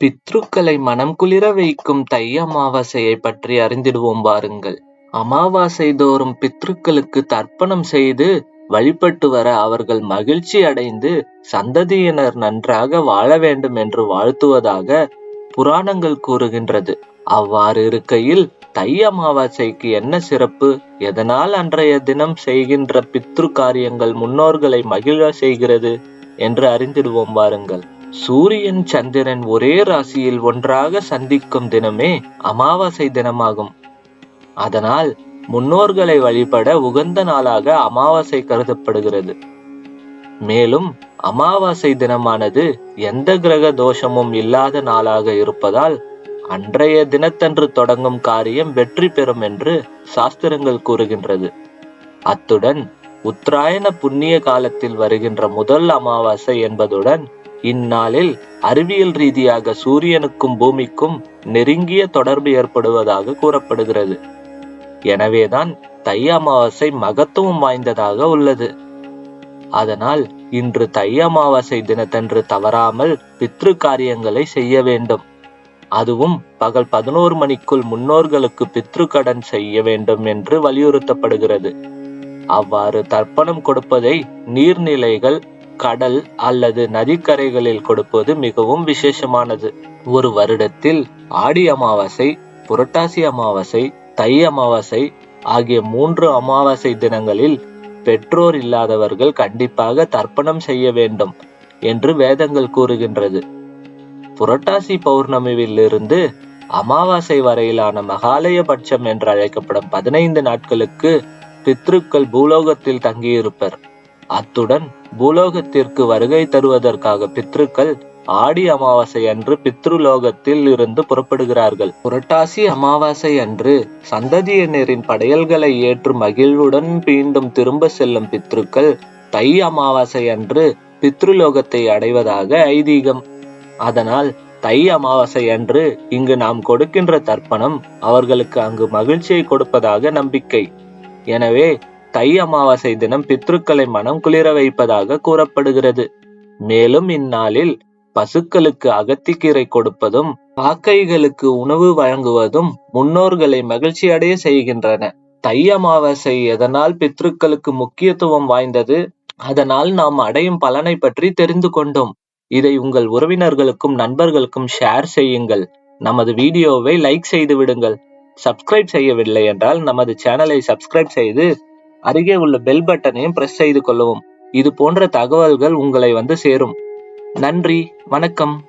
பித்ருக்களை மனம் குளிர வைக்கும் தை அமாவாசையை பற்றி அறிந்திடுவோம் வாருங்கள் அமாவாசை தோறும் பித்ருக்களுக்கு தர்ப்பணம் செய்து வழிபட்டு வர அவர்கள் மகிழ்ச்சி அடைந்து சந்ததியினர் நன்றாக வாழ வேண்டும் என்று வாழ்த்துவதாக புராணங்கள் கூறுகின்றது. அவ்வாறு இருக்கையில் தை அமாவாசைக்கு என்ன சிறப்பு? எதனால் அன்றைய தினம் செய்கின்ற பித்ரு காரியங்கள் முன்னோர்களை மகிழ செய்கிறது என்று அறிந்திடுவோம் வாருங்கள் சூரியன் சந்திரன் ஒரே ராசியில் ஒன்றாக சந்திக்கும் தினமே அமாவாசை தினமாகும். அதனால் முன்னோர்களை வழிபட உகந்த நாளாக அமாவாசை கருதப்படுகிறது. மேலும் அமாவாசை தினமானது எந்த கிரக தோஷமும் இல்லாத நாளாக இருப்பதால் அன்றைய தினத்தன்று தொடங்கும் காரியம் வெற்றி பெறும் என்று சாஸ்திரங்கள் கூறுகின்றது. அத்துடன் உத்தராயண புண்ணிய காலத்தில் வருகின்ற முதல் அமாவாசை என்பதுடன் இந்நாளில் அறிவியல் ரீதியாக சூரியனுக்கும் பூமிக்கும் நெருங்கிய தொடர்பு ஏற்படுவதாக கூறப்படுகிறது. எனவேதான் தை அமாவாசை மகத்துவம் வாய்ந்ததாக உள்ளது. அதனால் இன்று தை அமாவாசை தினத்தன்று தவறாமல் பித்ரு காரியங்களை செய்ய வேண்டும். அதுவும் பகல் பதினோரு மணிக்குள் முன்னோர்களுக்கு பித்ரு கடன் செய்ய வேண்டும் என்று வலியுறுத்தப்படுகிறது. அவ்வாறு தர்ப்பணம் கொடுப்பதை நீர்நிலைகள் கடல் அல்லது நதிக்கரைகளில் கொடுப்பது மிகவும் விசேஷமானது. ஒரு வருடத்தில் ஆடி அமாவாசை புரட்டாசி அமாவாசை தை அமாவாசை ஆகிய மூன்று அமாவாசை தினங்களில் பெற்றோர் இல்லாதவர்கள் கண்டிப்பாக தர்ப்பணம் செய்ய வேண்டும் என்று வேதங்கள் கூறுகின்றது. புரட்டாசி பௌர்ணமியிலிருந்து அமாவாசை வரையிலான மகாலயபட்சம் என்று அழைக்கப்படும் பதினைந்து நாட்களுக்கு பித்ருக்கள் பூலோகத்தில் தங்கியிருப்பர். அத்துடன் பூலோகத்திற்கு வருகை தருவதற்காக பித்ருக்கள் ஆடி அமாவாசை அன்று பித்ருலோகத்தில் இருந்து புறப்படுகிறார்கள். புரட்டாசி அமாவாசை அன்று சந்ததியினரின் படையல்களை ஏற்று மகிழ்வுடன் மீண்டும் திரும்ப செல்லும் பித்ருக்கள் தை அமாவாசை அன்று பித்ருலோகத்தை அடைவதாக ஐதீகம். அதனால் தை அமாவாசை அன்று இங்கு நாம் கொடுக்கின்ற தர்ப்பணம் அவர்களுக்கு அங்கு மகிழ்ச்சியை கொடுப்பதாக நம்பிக்கை. எனவே தை அமாவாசை தினம் பித்ருக்களை மனம் குளிர வைப்பதாக கூறப்படுகிறது. மேலும் இந்நாளில் பசுக்களுக்கு அகத்திக்கீரை கொடுப்பதும் காக்கைகளுக்கு உணவு வழங்குவதும் முன்னோர்களை மகிழ்ச்சி அடைய செய்கின்றன. தை அமாவாசை எதனால் பித்ருக்களுக்கு முக்கியத்துவம் வாய்ந்தது? அதனால் நாம் அடையும் பலனை பற்றி தெரிந்து கொண்டோம். இதை உங்கள் உறவினர்களுக்கும் நண்பர்களுக்கும் ஷேர் செய்யுங்கள். நமது வீடியோவை லைக் செய்து விடுங்கள். சப்ஸ்கிரைப் செய்யவில்லை என்றால் நமது சேனலை சப்ஸ்கிரைப் செய்து அருகே உள்ள பெல் பட்டனையும் பிரஸ் செய்து கொள்ளவும். இது போன்ற தகவல்கள் உங்களை வந்து சேரும். நன்றி வணக்கம்.